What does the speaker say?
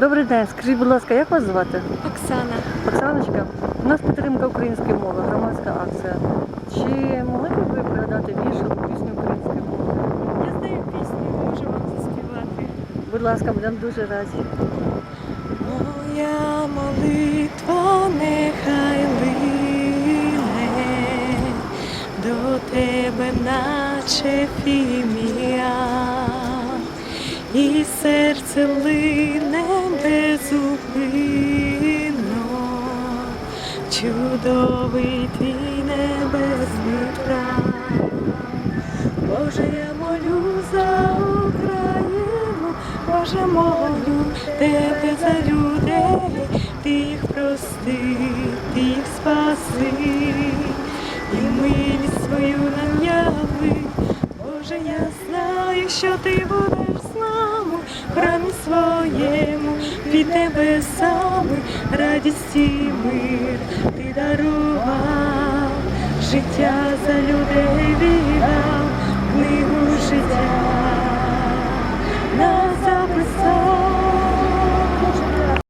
Добрий день, скажіть, будь ласка, як вас звати? Оксана. Оксаночка, у нас підтримка української мови, громадська акція. Чи могли б ви пригадати або пісню української мови? Я знаю пісню, можу вам заспівати. Будь ласка, будемо дуже раді. Моя молитва нехай лине до тебе, наче фімія, і серце лине безупинно, чудовий твій небесний край. Боже, я молю за Україну, Боже, молю тебе за людей, ти їх прости, ти їх спаси, і милість свою нам яви. Боже, я знаю, що ти будеш тебе саме радість і мир ти дарував, життя за людей віддав,